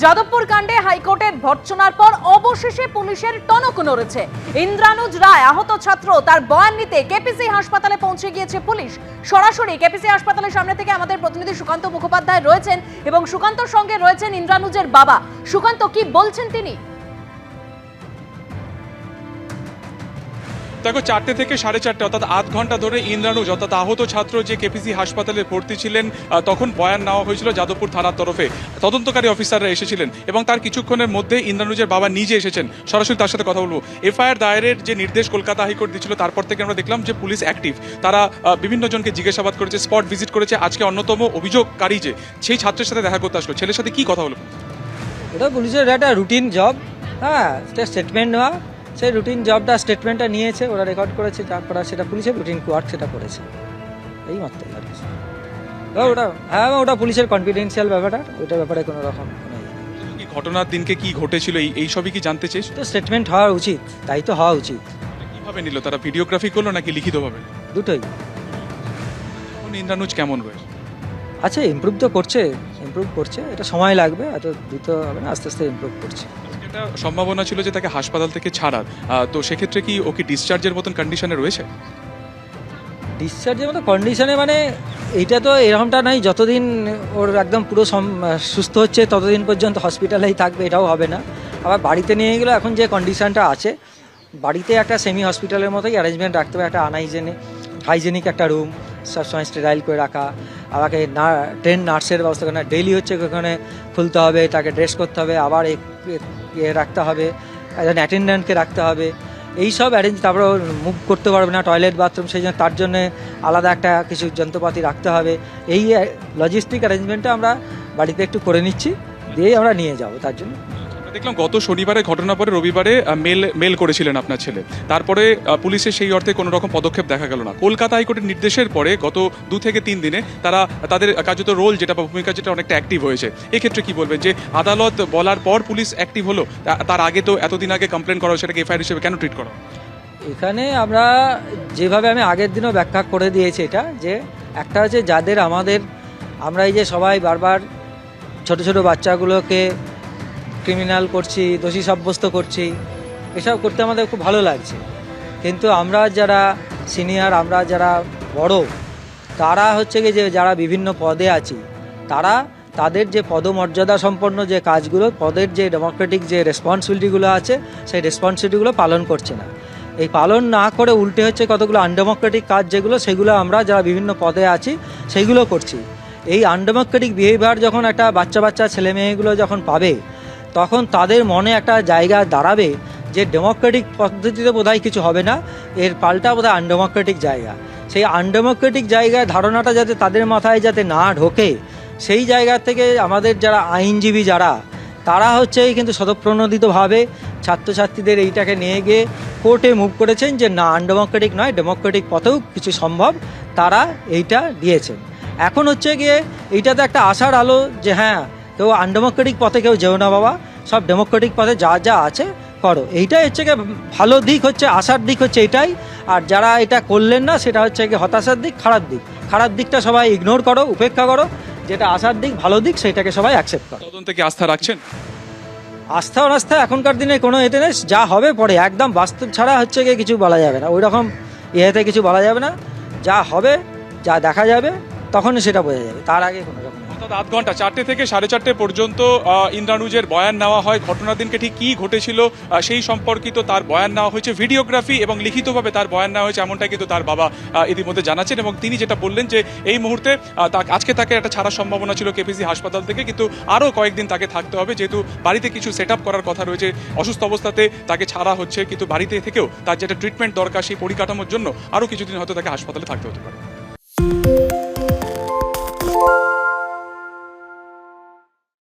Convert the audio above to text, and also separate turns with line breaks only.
যাদবপুর কাণ্ডে হাইকোর্টের ভর্ৎসনার পর অবশেষে পুলিশের টনক নড়েছে। ইন্দ্রানুজ রায়, আহত ছাত্র, তার বয়ান নিতে কেপিসি হাসপাতালে পৌঁছে গিয়েছে পুলিশ। সরাসরি কেপিসি হাসপাতালের সামনে থেকে আমাদের প্রতিনিধি সুকান্ত মুখোপাধ্যায় রয়েছেন এবং সুকান্তর সঙ্গে রয়েছেন ইন্দ্রানুজের বাবা। সুকান্ত, কি বলছেন তিনি?
দেখো, চারটে থেকে সাড়ে চারটে, অর্থাৎ আধ ঘণ্টা ধরে ইন্দ্রানুজ অর্থাৎ আহত ছাত্র যে কেপিসি হাসপাতালে ভর্তি ছিলেন তখন বয়ান নেওয়া হয়েছিল যাদবপুর থানার তরফে। তদন্তকারী অফিসাররা এসেছিলেন এবং তার কিছুক্ষণের মধ্যে ইন্দ্রানুজের বাবা নিজে এসেছেন। সরাসরি তার সাথে কথা বলব। এফআইআর দায়েরের যে নির্দেশ কলকাতা হাইকোর্ট দিচ্ছিল তারপর থেকে আমরা দেখলাম যে পুলিশ অ্যাক্টিভ। তারা বিভিন্ন জনকে জিজ্ঞাসাবাদ করেছে, স্পট ভিজিট করেছে। আজকে অন্যতম অভিযোগকারী যে, সেই ছাত্রের সাথে দেখা করতে আসলো। ছেলের সাথে কি কথা হলো
এটা পুলিশের একটা রুটিন জব হ্যাঁ সেটা স্টেটমেন্ট নেওয়া। সেই রুটিন জবটা স্টেটমেন্টটা নিয়েছে ওরা রেকর্ড করেছে তারপর সেটা পুলিশের রুটিন কোয়ার্ক সেটা করেছে। এই মাত্র আর কিছু। ওটা হ্যাঁ ওটা পুলিশের কনফিডেন্সিয়াল ব্যাপারটা ওইটার ব্যাপারে কোনো রকম ইয়ে।
ঘটনার দিনকে কি ঘটেছিল এই এই সবই কি জানতে চেয়েছ?
তো স্টেটমেন্ট হওয়া উচিত তাই তো হওয়া উচিত।
কীভাবে নিল তারা ভিডিওগ্রাফি করল নাকি লিখিত লিখিতভাবে?
দুটোই।
ইন্দ্রানুজ কেমন রয়েছে
আচ্ছা ইমপ্রুভ তো করছে ইমপ্রুভ করছে এটা সময় লাগবে এত দ্রুত হবে না আস্তে আস্তে ইমপ্রুভ করছে।
একটা সম্ভাবনা ছিল যে তাকে হাসপাতাল থেকে ছাড়ার। তো সেক্ষেত্রে কি ও কি ডিসচার্জের মতন কন্ডিশনে রয়েছে?
ডিসচার্জের মতো কন্ডিশনে মানে এইটা তো এরকমটা নাই, যতদিন ওর একদম পুরো সুস্থ হচ্ছে, ততদিন পর্যন্ত হসপিটালেই থাকবে, এটাও হবে না। আবার বাড়িতে নিয়ে গেলে এখন যে কন্ডিশনটা আছে, বাড়িতে একটা সেমি হসপিটালের মতোই অ্যারেঞ্জমেন্ট রাখতে হবে, একটা আনহাইজেনিক হাইজেনিক একটা রুম সবসময় স্টেরাইল করে রাখা। আমাকে না ট্রেন নার্সের ব্যবস্থা করে না ডেইলি হচ্ছে ওখানে খুলতে হবে, তাকে ড্রেস করতে হবে, আবার রাখতে হবে, একজন অ্যাটেন্ডেন্টকে রাখতে হবে। এই সব অ্যারেঞ্জ তারপরে মুভ করতে পারবে না টয়লেট বাথরুম সেই জন্য তার জন্যে আলাদা একটা কিছু যন্ত্রপাতি রাখতে হবে। এই লজিস্টিক অ্যারেঞ্জমেন্টটা আমরা বাড়িতে একটু করে নিচ্ছি দিয়েই আমরা নিয়ে যাব তার জন্য।
দেখলাম গত শনিবারে ঘটনা পরে রবিবারে মেল মেল করেছিলেন আপনার ছেলে। তারপরে পুলিশের সেই অর্থে কোনো রকম পদক্ষেপ দেখা গেল না। কলকাতা হাইকোর্টের নির্দেশের পরে গত দু থেকে তিন দিনে তারা, তাদের কার্যত রোল যেটা বা ভূমিকা যেটা অনেকটা অ্যাক্টিভ হয়েছে। এক্ষেত্রে কি বলবেন যে, আদালত বলার পর পুলিশ অ্যাক্টিভ হলো তার আগে তো এতদিন আগে কমপ্লেন করা সেটাকে এফআইআর হিসেবে কেন ট্রিট করা
এখানে আমরা যেভাবে আমি আগের দিনও ব্যাখ্যা করে দিয়েছি এটা, যে একটা হচ্ছে যাদের আমাদের, আমরা এই যে সবাই বারবার ছোট ছোট বাচ্চাগুলোকে ক্রিমিনাল করছি, দোষী সাব্যস্ত করছি, এসব করতে আমাদের খুব ভালো লাগছে। কিন্তু আমরা যারা সিনিয়র আমরা যারা বড়, তারা হচ্ছে কি যে যারা বিভিন্ন পদে আছি, তারা তাদের যে পদমর্যাদা সম্পন্ন যে কাজগুলো, পদের যে ডেমোক্রেটিক যে রেসপন্সিবিলিটিগুলো আছে, সেই রেসপন্সিবিলিটিগুলো পালন করছে না। এই পালন না করে উল্টে হচ্ছে কতগুলো আনডেমোক্রেটিক কাজ যেগুলো, সেগুলো আমরা যারা বিভিন্ন পদে আছি সেইগুলো করছি। এই আনডেমোক্রেটিক বিহেভিয়ার যখন একটা বাচ্চা বাচ্চা ছেলে মেয়েগুলো যখন পাবে তখন তাদের মনে একটা জায়গা দাঁড়াবে যে ডেমোক্রেটিক পদ্ধতিতে বোধহয় কিছু হবে না। এর পাল্টা বোধহয় আনডেমোক্রেটিক জায়গা। সেই আনডেমোক্রেটিক জায়গায় ধারণাটা যাতে তাদের মাথায় যাতে না ঢোকে, সেই জায়গা থেকে আমাদের যারা আইনজীবী যারা, তারা হচ্ছে কিন্তু স্বতঃপ্রণোদিতভাবে ছাত্রছাত্রীদের এইটাকে নিয়ে গিয়ে কোর্টে মুভ করেছেন যে না, আনডেমোক্রেটিক নয়, ডেমোক্রেটিক পথেও কিছু সম্ভব তারা এইটা দিয়েছেন। এখন হচ্ছে গিয়ে এইটাতে একটা আশার আলো যে হ্যাঁ কেউ আনডেমোক্রেটিক পথে কেউ যেও না বাবা। সব ডেমোক্রেটিক পথে যা যা আছে করো। এইটাই হচ্ছে গিয়ে ভালো দিক হচ্ছে আশার দিক হচ্ছে এটাই। আর যারা এটা করলেন না সেটা হচ্ছে গিয়ে হতাশার দিক খারাপ দিক। খারাপ দিকটা সবাই ইগনোর করো উপেক্ষা করো। যেটা আশার দিক ভালো দিক সেটাকে সবাই অ্যাকসেপ্ট করো।
তদন্তে কি আস্থা রাখছেন?
আস্থা অনাস্থা এখনকার দিনে কোনো এতে নেই যা হবে পরে। একদম বাস্তব ছাড়া হচ্ছে গিয়ে কিছু বলা যাবে না। ওই রকম ইয়েতে কিছু বলা যাবে না। যা হবে যা দেখা যাবে তখনই সেটা বোঝা যাবে। তার আগে কোনো রকম।
অর্থাৎ আধ ঘণ্টা, চারটে থেকে সাড়ে চারটে পর্যন্ত ইন্দ্রানুজের বয়ান নেওয়া হয়। ঘটনার দিনকে ঠিক কি ঘটেছিল সেই সম্পর্কিত তার বয়ান নেওয়া হয়েছে ভিডিওগ্রাফি এবং লিখিতভাবে তার বয়ান নেওয়া হয়েছে এমনটা কিন্তু তার বাবা ইতিমধ্যে জানাচ্ছেন এবং তিনি যেটা বললেন যে, এই মুহূর্তে আজকে তাকে একটা ছাড়ার সম্ভাবনা ছিল কেপিসি হাসপাতাল থেকে, কিন্তু আরও কয়েকদিন তাকে থাকতে হবে, যেহেতু বাড়িতে কিছু সেট করার কথা রয়েছে। অসুস্থ অবস্থাতে তাকে ছাড়া হচ্ছে, কিন্তু বাড়িতে থেকেও তার যেটা ট্রিটমেন্ট দরকার সেই পরিকাঠামোর জন্য আরও কিছুদিন হয়তো তাকে হাসপাতালে থাকতে হতে পারে।